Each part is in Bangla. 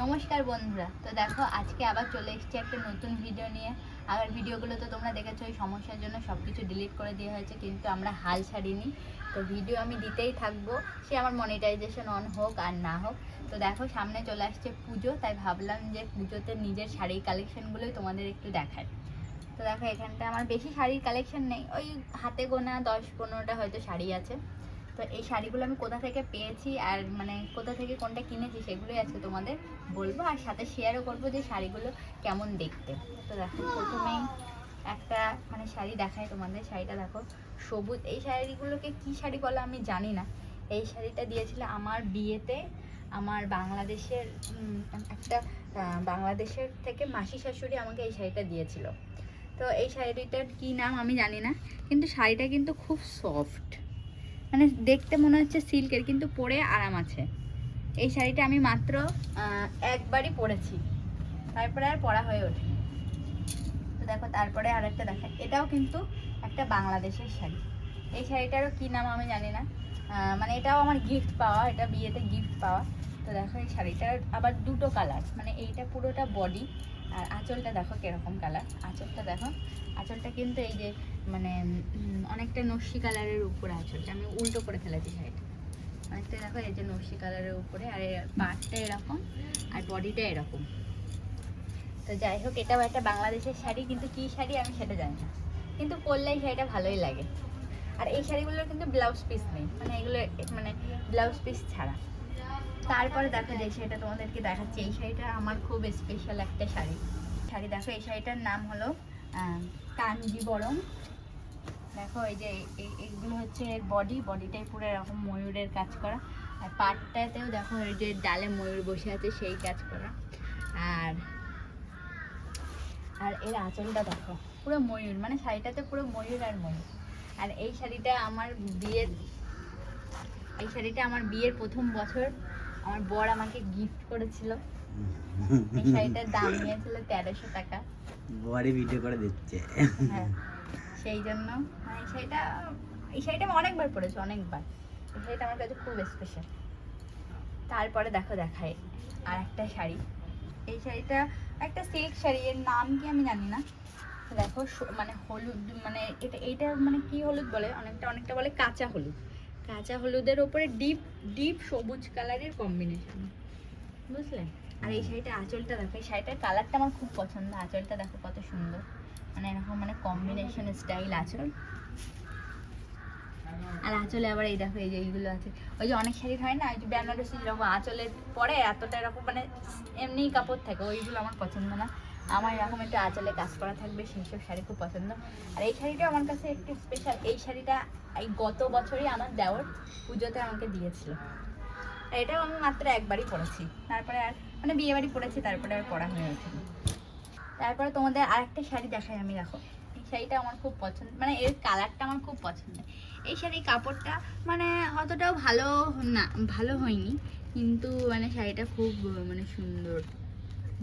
নমস্কার বন্ধুরা। তো দেখো, আজকে আবার চলে এসেছি একটা নতুন ভিডিও নিয়ে। আগের ভিডিওগুলো তো তোমরা দেখেছ ওই সমস্যার জন্য সব কিছু ডিলিট করে দেওয়া হয়েছে, কিন্তু আমরা হাল ছাড়িনি। তো ভিডিও আমি দিতেই থাকব, সে আমার মনিটাইজেশন অন হোক আর না হোক। তো দেখো, সামনে চলে আসছে পুজো, তাই ভাবলাম যে পুজোতে নিজের শাড়ির কালেকশনগুলোই তোমাদের একটু দেখায় তো দেখো, এখানটা আমার বেশি শাড়ির কালেকশন নেই, ওই হাতে গোনা দশ পনেরোটা হয়তো শাড়ি আছে। তো এই শাড়িগুলো আমি কোথা থেকে পেয়েছি আর মানে কোথা থেকে কোনটা কিনেছি সেগুলোই আজকে তোমাদের বলব। আর সাথে শেয়ারও করব যে শাড়িগুলো কেমন দেখতে। তো দেখো, প্রথমেই একটা মানে শাড়ি দেখায় তোমাদের। শাড়িটা দেখো, সবুজ। এই শাড়িগুলোকে কি শাড়ি বলে আমি জানি না। এই শাড়িটা দিয়েছিল আমার বিয়েতে আমার বাংলাদেশের একটা বাংলাদেশের থেকে মাসি শাশুড়ি আমাকে এই শাড়িটা দিয়েছিল। তো এই শাড়িটার কি নাম আমি জানি না, কিন্তু শাড়িটা কিন্তু খুব সফট মানে দেখতে মনে হচ্ছে সিল্কের, কিন্তু পরে আরাম আছে। এই শাড়িটা আমি মাত্র একবারই পরেছি। তারপরে আর পরা হয়ে ওঠে তো দেখো, তারপরে আর একটা দেখা। এটাও কিন্তু একটা বাংলাদেশের শাড়ি। এই শাড়িটারও কি নাম আমি জানি না। মানে এটাও আমার গিফট পাওয়া, এটা বিয়েতে গিফট পাওয়া। তো দেখো, এই শাড়িটার আবার দুটো কালার মানে এইটা পুরোটা বডি আর আঁচলটা দেখো কীরকম কালার আঁচলটা দেখো। আঁচলটা কিন্তু এই যে মানে অনেকটা নস্যি কালারের উপরে আঁচলটা। আমি উল্টো করে ফেলেছি শাড়িটা অনেকটা দেখো এই যে নস্যি কালারের উপরে, আর পাটটা এরকম, আর বডিটা এরকম। তো যাই হোক, এটাও একটা বাংলাদেশের শাড়ি, কিন্তু কী শাড়ি আমি সেটা জানি না। কিন্তু পরলে এই শাড়িটা ভালোই লাগে। আর এই শাড়িগুলোর কিন্তু ব্লাউজ পিস নেই। মানে এগুলো মানে ব্লাউজ পিস ছাড়া। তারপরে দেখো যে শাড়িটা তোমাদেরকে দেখাচ্ছি, এই শাড়িটা আমার খুব স্পেশাল একটা শাড়ি। শাড়ি দেখো, এই শাড়িটার নাম হলো কাঞ্জিবরম দেখো, এই যে এই- এই- এইগুলো হচ্ছে বডি বডিটাই পুরো এরকম ময়ূরের কাজ করা। আর পাটটাতেও দেখো, এই যে ডালে ময়ূর বসে আছে, সেই কাজ করা। আর আর এর আঁচলটা দেখো, পুরো ময়ূর মানে শাড়িটাতে পুরো ময়ূর আর ময়ূর। আর এই শাড়িটা আমার বিয়ের, এই শাড়িটা আমার বিয়ের প্রথম বছর আমার বর আমাকে গিফট করেছিল। এই শাড়িটার দাম নিয়েছিল তেরোশো টাকা। বড়ি ভিডিও করে দিচ্ছে। হ্যাঁ সেই জন্য মানে এই শাড়িটা এই শাড়িটা আমি অনেকবার পরেছি অনেকবার। এই শাড়িটা আমার কাছে খুব স্পেশাল তারপরে দেখো দেখায় আর একটা শাড়ি। এই শাড়িটা একটা সিল্ক শাড়ি এর নাম কি আমি জানি না। দেখো মানে হলুদ মানে এটা এইটা মানে কি হলুদ বলে? অনেকটা অনেকটা বলে কাঁচা হলুদ। কাঁচা হলুদের ওপরে ডিপ ডিপ সবুজ কালারের কম্বিনেশন বুঝলে? আর এই শাড়িটা আঁচলটা দেখো এই শাড়িটার কালারটা আমার খুব পছন্দ আঁচলটা দেখো কত সুন্দর। মানে এরকম মানে কম্বিনেশন স্টাইল আঁচল। আর আঁচলে আবার এই দেখো এই যে এইগুলো আছে। ওই যে অনেক শাড়ি হয় না ওই যে বেনারসি যেরকম আঁচলের পরে এতটা এরকম মানে এমনিই কাপড় থাকে ওইগুলো আমার পছন্দ না। আমার এরকম একটু আঁচলে কাজ করা থাকবে, সেই সব শাড়ি খুব পছন্দ। আর এই শাড়িটা আমার কাছে একটু স্পেশাল এই শাড়িটা এই গত বছরই আমার দেওর পুজোতে আমাকে দিয়েছিল। এটাও আমি মাত্র একবারই পরেছি। তারপরে আর মানে বিয়ে বাড়ি পরেছি, তারপরে আর পরা হয়ে ওঠেনি। তারপরে তোমাদের আরেকটা শাড়ি দেখাই আমি, দেখো। এই শাড়িটা আমার খুব পছন্দ মানে এর কালারটা আমার খুব পছন্দ। এই শাড়ির কাপড়টা মানে অতটাও ভালো না, ভালো হয়নি। কিন্তু মানে শাড়িটা খুব মানে সুন্দর।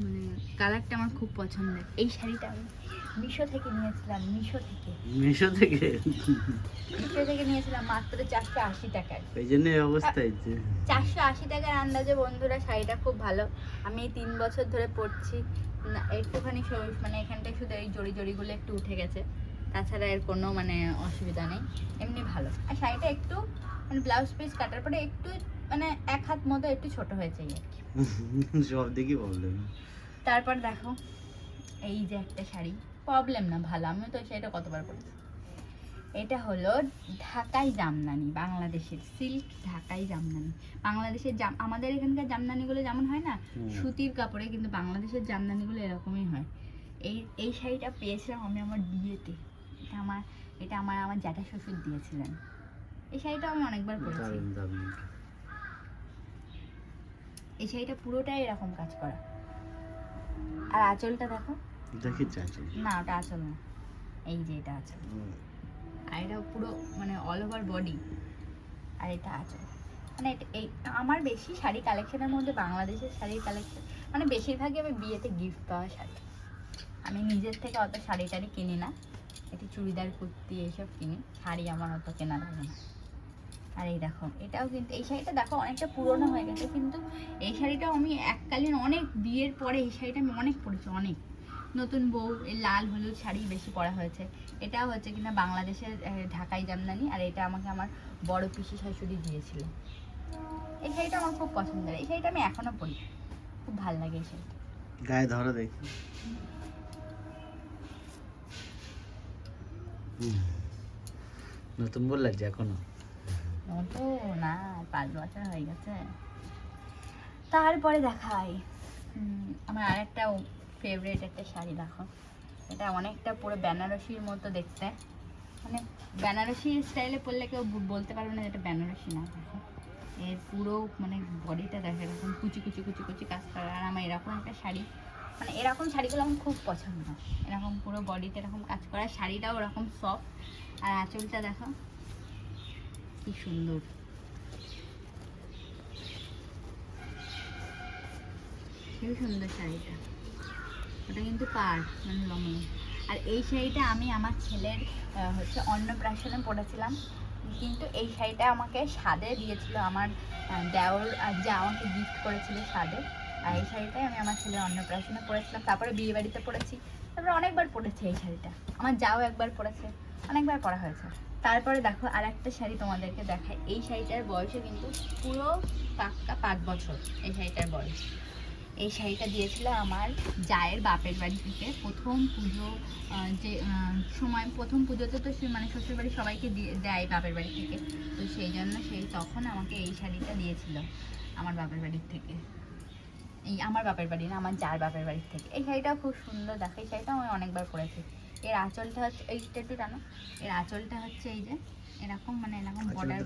মানে কালারটা আমার খুব পছন্দের। এই শাড়িটা আমি মিশো থেকে নিয়েছিলাম মিশো থেকে। মিশো থেকে? মিশো থেকে নিয়েছিলাম মাত্র চারশো আশি টাকায়। ওই জন্য অবস্থা হয়েছে চারশো আশি টাকার আন্দাজে বন্ধুরা শাড়িটা খুব ভালো। আমি এই তিন বছর ধরে পরছি। না একটুখানি মানে এখানটায় শুধু এই জড়ি জড়িগুলো একটু উঠে গেছে। তাছাড়া এর কোনো মানে অসুবিধা নেই। এমনি ভালো। আর শাড়িটা একটু মানে ব্লাউজ পিস কাটার পরে একটু মানে এক হাত মতো একটু ছোট হয়েছে এই আর কি। সব দিকই প্রবলেম তারপর দেখো এই যে একটা শাড়ি। প্রবলেম না ভালো। আমি তো সেটা কতবার পরেছি। এটা হলো ঢাকাই জামদানি বাংলাদেশের সিল্ক ঢাকাই জামদানি। বাংলাদেশের জাম আমাদের এখানকার জামদানিগুলো যেমন হয় না সুতির কাপড়ে কিন্তু বাংলাদেশের জামদানিগুলো এরকমই হয়। এই এই শাড়িটা পেয়েছিলাম আমি আমার বিয়েতে। এটা আমার এটা আমার আমার জ্যাঠা শ্বশুর দিয়েছিলেন। এই শাড়িটা আমি অনেকবার পরেছি। এই শাড়িটা পুরোটাই এরকম কাজ করা। আর আঁচলটা দেখো। দেখি না ওটা আঁচল না। এই যে এটা আঁচল। আর এটা পুরো মানে অল ওভার বডি আর এটা আঁচল। মানে এটা- এই আমার বেশি শাড়ি কালেকশনের মধ্যে বাংলাদেশের শাড়ির কালেকশন মানে বেশিরভাগই আমি বিয়েতে গিফট পাওয়া শাড়ি। আমি নিজের থেকে অত শাড়ি টাড়ি কিনি না। একটু চুড়িদার কুর্তি এইসব কিনি। শাড়ি আমার অত কেনা লাগে না। আর এই দেখো এটাও কিন্তু এই শাড়িটা দেখো অনেকটা পুরনো হয়ে গেছে কিন্তু এই শাড়িটাও আমি এককালীন অনেক বিয়ের পরে এই শাড়িটা আমি অনেক পরেছি অনেক। নতুন বউ এই লাল হলুদ শাড়ি বেশি পরা হয়েছে। এটাও হচ্ছে কিনা বাংলাদেশের ঢাকাই জামদানি আর এটা আমাকে আমার বড় পিসি শাশুড়ি দিয়েছিল। এই শাড়িটা আমার খুব পছন্দের এই শাড়িটা আমি এখনও পরি খুব ভালো লাগে এই শাড়িটা। গায়ে ধরো দেখি। নতুন বল লাগছে এখনও। তো না পাঁচ বছর হয়ে গেছে তারপরে দেখাই। আমার আরেকটা ফেভারিট একটা শাড়ি, দেখো। এটা অনেকটা পুরো বেনারসির মতো দেখতে। মানে বেনারসি স্টাইলে পরলে কেউ বলতে পারবে না এটা বেনারসি না, দেখো। এর পুরো মানে বডিটা দেখে, এরকম কুচি কুচি কুচি কুচি কাজ করা। আর আমার এরকম একটা শাড়ি মানে এরকম শাড়িগুলো আমার খুব পছন্দ। এরকম পুরো বডিতে এরকম কাজ করা। শাড়িটাও ওরকম সফট আর আঁচলটা দেখো কি সুন্দর। খুব সুন্দর শাড়িটা। ওটা কিন্তু পার মানে লম্বা আর এই শাড়িটা আমি আমার ছেলের হচ্ছে অন্নপ্রাশনে পরেছিলাম। কিন্তু এই শাড়িটা আমাকে স্বাদে দিয়েছিল। আমার দেওর আর যা আমাকে গিফট করেছিল স্বাদে। আর এই শাড়িটাই আমি আমার ছেলের অন্নপ্রাশনে পরেছিলাম। তারপরে বিয়ে বাড়িতে পরেছি। তারপরে অনেকবার পরেছি এই শাড়িটা। আমার যাও একবার পরেছে। অনেকবার পরা হয়েছে। তারপরে দেখো আর একটা শাড়ি তোমাদেরকে দেখায় এই শাড়িটার বয়সে কিন্তু পুরো পাক্কা পাঁচ বছর, এই শাড়িটার বয়স। এই শাড়িটা দিয়েছিল আমার জায়ের বাপের বাড়ি থেকে। প্রথম পুজো যে সময়, প্রথম পুজোতে তো সে মানে শ্বশুর বাড়ি সবাইকে দিয়ে, দেয় বাপের বাড়ি থেকে। তো সেই জন্য সেই তখন আমাকে এই শাড়িটা দিয়েছিল আমার বাপের বাড়ির থেকে। এই আমার বাপের বাড়ি না, আমার যার বাপের বাড়ির থেকে। এই শাড়িটাও খুব সুন্দর দেখো, এই শাড়িটাও আমি অনেকবার পরেছি। এর আঁচলটা হচ্ছে এইটা একটু টানো এর আঁচলটা হচ্ছে এই যে এরকম মানে এরকম বর্ডার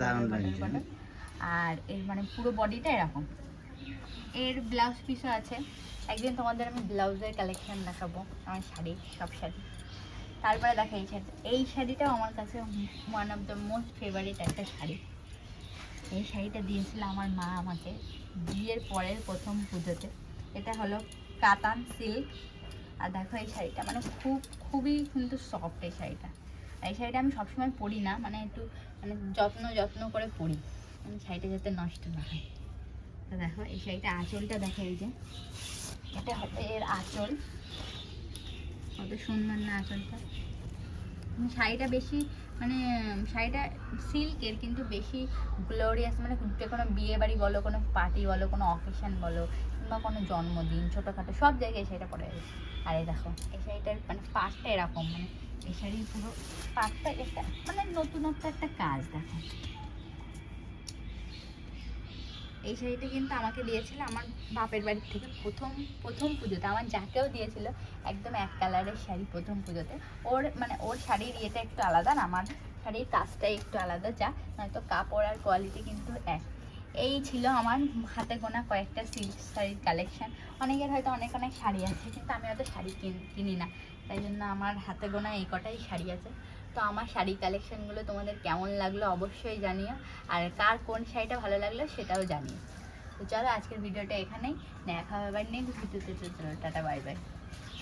আর এর মানে পুরো বডিটা এরকম। এর ব্লাউজ পিসও আছে। একদিন তোমাদের আমি ব্লাউজের কালেকশন দেখাবো আমার শাড়ি সব শাড়ি। তারপরে দেখো এই শাড়ি এই শাড়িটাও আমার কাছে one of the most favourite একটা শাড়ি। এই শাড়িটা দিয়েছিল আমার মা আমাকে বিয়ের পরের প্রথম পুজোতে। এটা হলো কাতান সিল্ক আর দেখো এই শাড়িটা মানে খুব, খুবই কিন্তু সফট এই শাড়িটা। এই শাড়িটা আমি সবসময় পরি না মানে একটু মানে যত্ন যত্ন করে পরি। মানে শাড়িটা যাতে নষ্ট না হয়। তো দেখো, এই শাড়িটা আঁচলটা দেখো এই যে। এটা হবে এর আঁচল। কত সুন্দর না আঁচলটা। শাড়িটা বেশি মানে শাড়িটা সিল্কের, কিন্তু বেশি গ্লোরিয়াস মানে যে কোনো বিয়ে বাড়ি বলো, কোনো পার্টি বলো, কোনো অকেশন বলো কিংবা কোনো জন্মদিন, ছোটোখাটো, সব জায়গায় শাড়িটা পরে আর এই দেখো, এই শাড়িটার মানে পাটটা এরকম মানে এই শাড়ির পুরো পাটটা একটা মানে নতুনত্ব একটা কাজ, দেখো। এই শাড়িটা কিন্তু আমাকে দিয়েছিল আমার বাপের বাড়ির থেকে প্রথম প্রথম পুজোতে, আমার যাকেও দিয়েছিল একদম এক কালারের শাড়ি প্রথম পুজোতে। ওর মানে ওর শাড়ির ইয়েটা একটু আলাদা না, আমার শাড়ির কাজটাই একটু আলাদা, যা নয়তো কাপড় আর কোয়ালিটি কিন্তু এক। এই ছিল আমার হাতে গোনা কয়েকটা সিল্ক শাড়ির কালেকশান অনেকের হয়তো অনেক অনেক শাড়ি আছে, কিন্তু আমি অত শাড়ি কিন- না। তাই জন্য আমার হাতে গোনা এই কটাই শাড়ি আছে। তো আমার শাড়ি কালেকশানগুলো তোমাদের কেমন লাগল অবশ্যই জানিও। আর কার কোন শাড়িটা ভালো লাগল সেটাও জানিও। তো চলো আজকের ভিডিওটা এখানেই। দেখা হবে আবার নেক্সট ভিডিওতে। চলো, টাটা বাই বাই